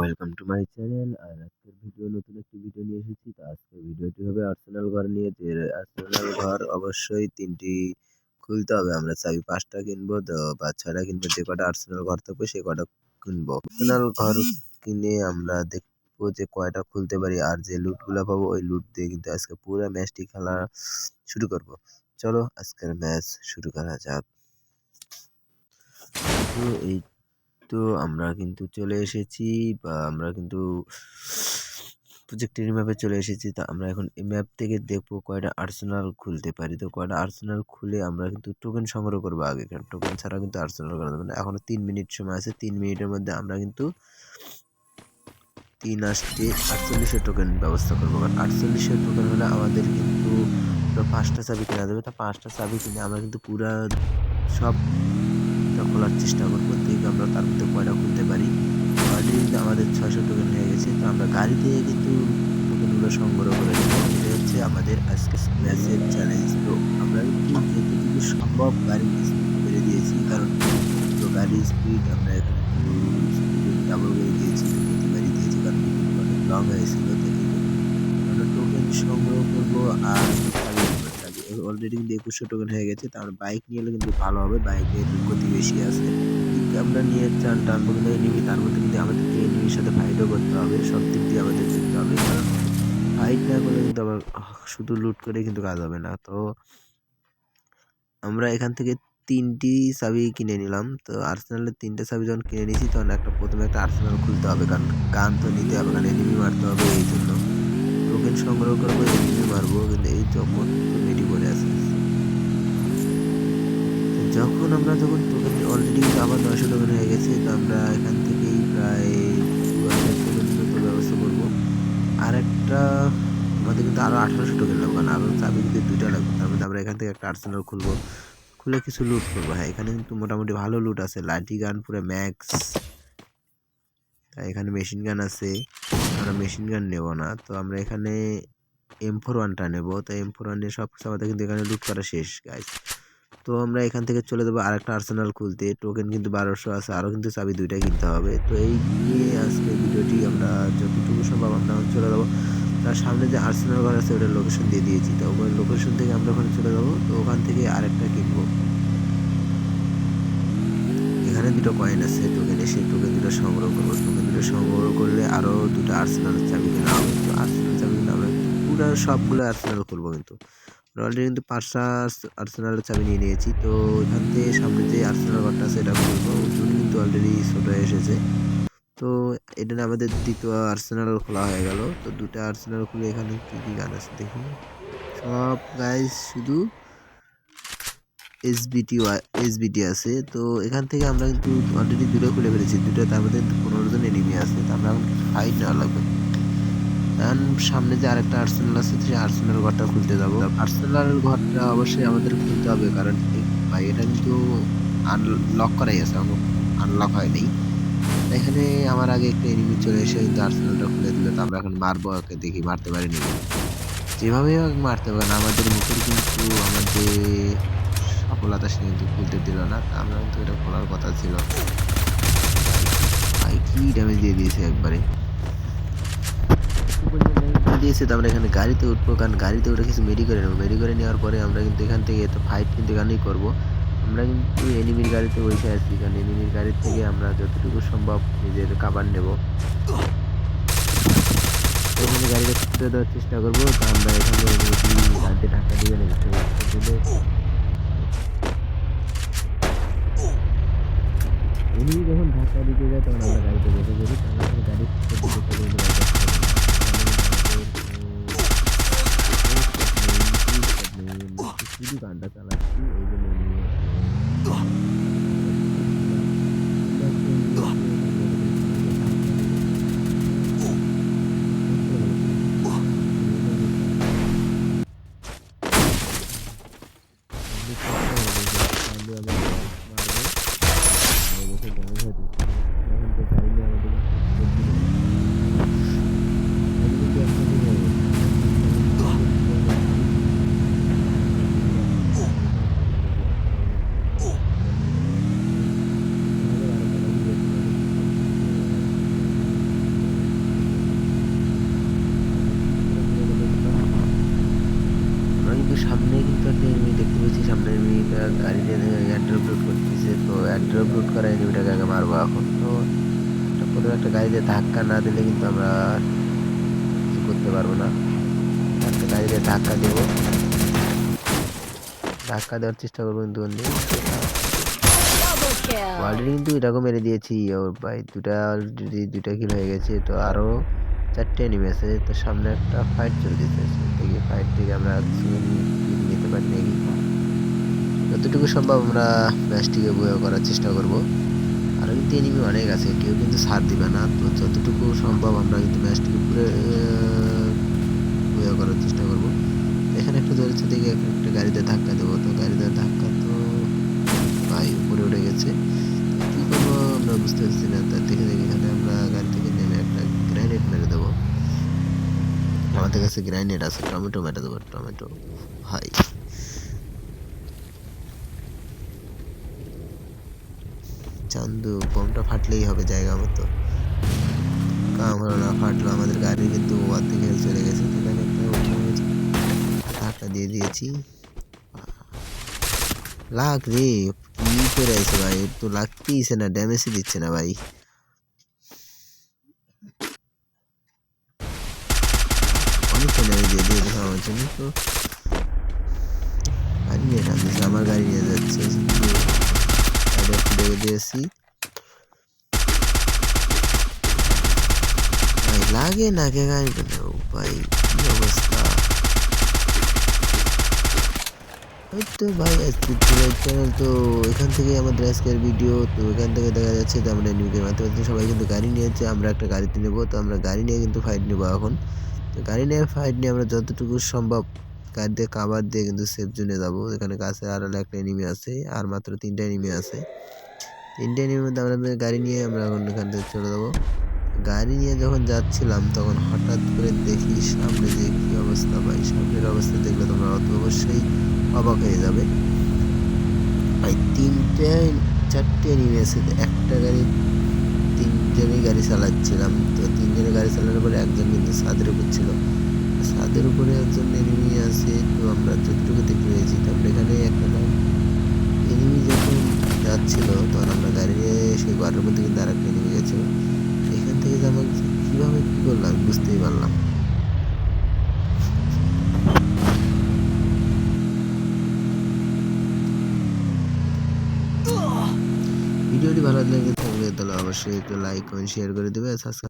Welcome to my channel আর আজকের video নতুন একটি ভিডিও নিয়ে এসেছি। তো আজকের ভিডিওটি হবে আর্সেনাল ঘর নিয়ে। যে আর্সেনাল ঘর অবশ্যই তিনটি খুলতে হবে। আমরা চাবি পাঁচটা কিনবো, তো বা ছয়টা কিনবো। যে কটা আর্সেনাল ঘর থাকবে সে কটা কিনবো। আর্সেনাল ঘর কিনে আমরা দেখব যে কয়টা খুলতে পারি আর যে লুটগুলো পাবো, ওই লুট দিয়ে কিন্তু আজকে পুরো ম্যাচটি খেলা শুরু করব। চলো আজকের ম্যাচ শুরু করা যাক। এই তো আমরা কিন্তু চলে এসেছি বা আমরা কিন্তু প্রজেক্টের ম্যাপে চলে এসেছি। তো আমরা এখন এই ম্যাপ থেকে দেখব কয়টা আর্সেনাল খুলতে পারি। তো কয়টা আর্সেনাল খুলে আমরা কিন্তু টোকেন সংগ্রহ করব আগে। কারণ টোকেন ছাড়া কিন্তু আর্সেনাল করা যাবে না। এখনও তিন মিনিট সময় আছে। তিন মিনিটের মধ্যে আমরা কিন্তু তিন আসটি আটচল্লিশের টোকেন ব্যবস্থা করব। কারণ আটচল্লিশের টোকেন হলে আমাদের কিন্তু পাঁচটা চাবি কেনা যাবে। তা পাঁচটা চাবি কিনে আমরা কিন্তু পুরা সব খোলার চেষ্টা করব, দেখি আমরা তার মধ্যে কয়টা খুলতে পারি। অলরেডি আমাদের ছয়শো টোকেন হয়ে গেছে, তো আমরা গাড়ি থেকে কিন্তু টোকেনগুলো সংগ্রহ করে নেব। এটা হচ্ছে আমাদের আজকে ম্যাচের চ্যালেঞ্জ তো আমরা কিন্তু যেটুকু সম্ভব গাড়ি স্পিড করে দিয়েছি, কারণ তো গাড়ির স্পিড আমরা এখানে ডাবল করে দিয়েছি, প্রতিবারই দিয়েছি, কারণ অনেক লং হয়েছিল আমরা টোকেন সংগ্রহ করব আর অলরেডি কিন্তু একুশশো টোকেন হয়ে গেছে। তো আমরা বাইক নিয়ে এলে কিন্তু ভালো হবে। বাইকের গতি বেশি আছে। আমরা নিয়ে চান টানবো কিন্তু এনিমি তার মধ্যে কিন্তু আমাদেরকে এনিমির সাথে ফাইটও করতে হবে। সব দিক দিয়ে আমাদের দেখতে হবে। কারণ ফাইট না করলে কিন্তু আবার শুধু লুট করে কিন্তু কাজ হবে না। তো আমরা এখান থেকে তিনটি চাবি কিনে নিলাম। তো আর্সেনালের তিনটে চাবি যখন কিনে নিয়েছি, তখন একটা প্রথমে একটা আর্সেনাল খুলতে হবে। কারণ গান তো নিতে হবে, কারণ এনিমি মারতে হবে এই জন্য। টোকেন সংগ্রহ করব এনিমি মারবো কিন্তু এই যখন রেডি করে আছে। যখন আমরা যখন টোকেন অলরেডি আবার নয়শো টোকেন হয়ে গেছে, তো আমরা এখান থেকেই প্রায় টোকেন ব্যবস্থা করব। আর একটা, আমাদের কিন্তু আরও আঠারোশো টোকেন লাগবে, কারণ আরও চাবি কিন্তু দুইটা লাগবে। তার মধ্যে আমরা এখান থেকে একটা আর্সেনাল খুলবো, খুলে কিছু লুট করব। হ্যাঁ এখানে কিন্তু মোটামুটি ভালো লুট আছে, লাঠি, গান, পুরো ম্যাক্স তাই এখানে মেশিন গান আছে। আমরা মেশিন গান নেব না। তো আমরা এখানে এম ফোর ওয়ানটা নেব। তো এম ফোর ওয়ান নিয়ে সব কিছু আমাদের কিন্তু এখানে লুট করা শেষ গাইজ তো আমরা এখান থেকে চলে যাব আরেকটা আর্সেনাল খুলতে। টোকেন কিন্তু বারোশো আছে আরও কিন্তু চাবি দুইটা কিনতে হবে। তো এই নিয়ে আজকে ভিডিওটি আমরা যতটুকু সম্ভব আমরা চলে যাব। তার সামনে যে আর্সেনাল ঘর আছে, ওটার লোকেশন দিয়ে দিয়েছি। তো ওখানে লোকেশন থেকে আমরা ওখানে চলে যাব। তো ওখান থেকে আরেকটা কিনবো এখানে দুটো কয়েন আছে টোকেনে সেই টোকেন দুটো সংগ্রহ করব। টোকেন দুটো সংগ্রহ করলে আরও দুটো আর্সেনাল চাবি কেনা হবে তো আর্সেনাল চাবি কেনা আমরা পুরো সবগুলো আর্সেনাল করব কিন্তু। অলরেডি কিন্তু পাঁচটা আর্সেনালের চাবি নিয়ে নিয়েছি, তো এখান থেকে সামনে যে আর্সেনাল ঘরটা আছে এটা খুলবো। জুনি কিন্তু অলরেডি ছোটো এসেছে। তো এটা না আমাদের দ্বিতীয় আর্সেনাল খোলা হয়ে গেল। তো দুটো আর্সেনাল খুলে এখানে কী কী গান আছে দেখুন সব গাইজ শুধু এসবিটি এসবিটি আছে, তো এখান থেকে আমরা কিন্তু অলরেডি দুটো খুলে ফেলেছি, দুটো তার মধ্যে পনেরো জন এনিমি আছে, তো আমরা এখন ফাইট নেওয়া লাগবে। কারণ সামনে যে আরেকটা আর্সেনাল আছে, সেই আর্সেনাল ঘরটা খুলতে যাব। আর্সেনাল ঘরটা অবশ্যই আমাদের খুলতে হবে, কারণ ভাই, এটা কিন্তু আনলক করাই আছে আনলক হয়নি। এখানে আমার আগে একটা এনিমি চলে এসে কিন্তু আর্সেনালটা খুলে দিল, তো আমরা এখন মারবো ওকে, দেখি মারতে পারিনি। যেভাবে মারতে পারেন আমাদের মুখের কিন্তু আমাদের সফলতা সে কিন্তু খুলতে দিল না আমরা কিন্তু এটা খোলার কথা ছিল। ভাই, কি ড্যামেজ দিয়ে দিয়েছে একবারে? দিয়েছে তো আমরা এখানে গাড়িতে উঠবো, কারণ গাড়িতে উঠে কিছু মেডি করে নেব। মেডি করে নেওয়ার পরে আমরা কিন্তু এখান থেকে এত ফাইট কিন্তু এখানেই করব। আমরা কিন্তু এনিমির গাড়িতে বসে আছি, কারণ এনিমির গাড়ির থেকে আমরা যতটুকু সম্ভব নিজের কাবার নেব। এখানে গাড়িটা ছুটে দেওয়ার চেষ্টা করব তো আমরা এখানে গাড়িতে ঢাকা দিয়ে দিলে এনিমি যখন ঢাকা দিতে যায় তখন আমরা গাড়িতে বসে করি সামনে কিন্তু একটা এনিমি দেখতে পাচ্ছি। সামনে এনিমিটা গাড়িতে অ্যাড্রপ লোড করতেছে। তো অ্যাড্রপ লোড করা এনিমিটাকে আগে মারবো এখন। তো কোনো একটা গাড়িতে ধাক্কা না দিলে কিন্তু আমরা কিছু করতে পারব না। একটা গাড়িতে ধাক্কা দেবো। ধাক্কা দেওয়ার চেষ্টা করব কিন্তু. অলরেডি কিন্তু এটাকেও মেরে দিয়েছি। ওর ভাই, দুটা অলরেডি দুটা কিল হয়ে গেছে। তো আরও চারটে এনিমি আছে। তো সামনে একটা ফাইট চলতেছে। থেকে ফাইট থেকে আমরা পারি নাকি যতটুকু সম্ভব আমরা ম্যাচটিকে বয়ে করার চেষ্টা করব। আর কিন্তু এনিমি অনেক আছে, কেউ কিন্তু সাথ দিবে না। তো যতটুকু সম্ভব আমরা কিন্তু ম্যাচটিকে পুরো বয়ে করার চেষ্টা করব। এখানে একটা ধরেছে, দেখে একটা গাড়িতে ধাক্কা দেবো। তো গাড়িতে ধাক্কা তো ভাই, উপরে উঠে গেছে। কী করব আমরা বুঝতে পারছি না। তার দেখে দেখে এখানে আমরা গাড়ি থেকে নেমে একটা গ্রাইনেড মেরে দেবো। আমাদের কাছে গ্রাইনেড আছে, টমেটো মেরে দেবো, টমেটো। ভাই চান্দু, বোমটা ফাটলেই হবে জায়গা মতো। কাম না ফাটলো আমাদের গাড়ি, কিন্তু অর্ধেক হেল চলে গেছে। সেখানে। ধাক্কা দিয়ে দিয়েছি। লাগ রে, কি করে আছে ভাই? তো লাগতেইছে না ড্যামেজই দিচ্ছে না ভাই। ড্যামেজ দিয়ে দিয়ে আমার জন্য, তো। আমার গাড়ি নিয়ে যাচ্ছে। ডেকে দিয়েছি। ভাই, লাগে না কে গাড়ি ভাই, কি অবস্থা? তো ভাই চ্যানেল তো এখান থেকে আমাদের আজকের ভিডিও তো এখান থেকে দেখা যাচ্ছে যে আমরা নিউকে মারতে পারছি। সবাই কিন্তু গাড়ি নিয়েছে আমরা একটা গাড়িতে নেব, তো আমরা গাড়ি নিয়ে কিন্তু ফাইট নেব এখন। তো গাড়ি নিয়ে ফাইট নিয়ে আমরা যতটুকু সম্ভব গাড়ি দিয়ে কাবার দিয়ে কিন্তু সেফ জোনে যাব এখানে কাছে আর একটা এনিমি আছে, আর মাত্র তিনটা এনিমি আছে। তিনটা এনিমির মধ্যে আমরা গাড়ি নিয়ে আমরা এখন এখান থেকে চলে যাব। গাড়ি নিয়ে যখন যাচ্ছিলাম, তখন হঠাৎ করে দেখি সামনে যে কী অবস্থা ভাই, সামনের অবস্থা দেখলে তোমরা অত অবশ্যই অবাক হয়ে যাবে। ভাই, তিনটে, চারটে নেমে আছে। একটা গাড়ি, তিনজনই গাড়ি চালাচ্ছিলাম। তো তিনজনে গাড়ি চালানোর পরে একজন কিন্তু ছাদের উপর ছিল ছাদের উপরে একজন এনিমি আছে, তো আমরা যতটুকু দেখতে পেয়েছি তারপরে এখানে একটা এনিমি যখন যাচ্ছিল, তখন আমরা দাঁড়িয়ে সেই ঘরের মধ্যে কিন্তু আর একটা এনিমি গেছিল এখান থেকে যে আমার কীভাবে কী করলাম বুঝতেই পারলাম ভিডিওটি ভালো লেগে থাকলে তাহলে অবশ্যই একটু লাইক কমেন্ট শেয়ার করে দেবে। সাবস্ক্রাইব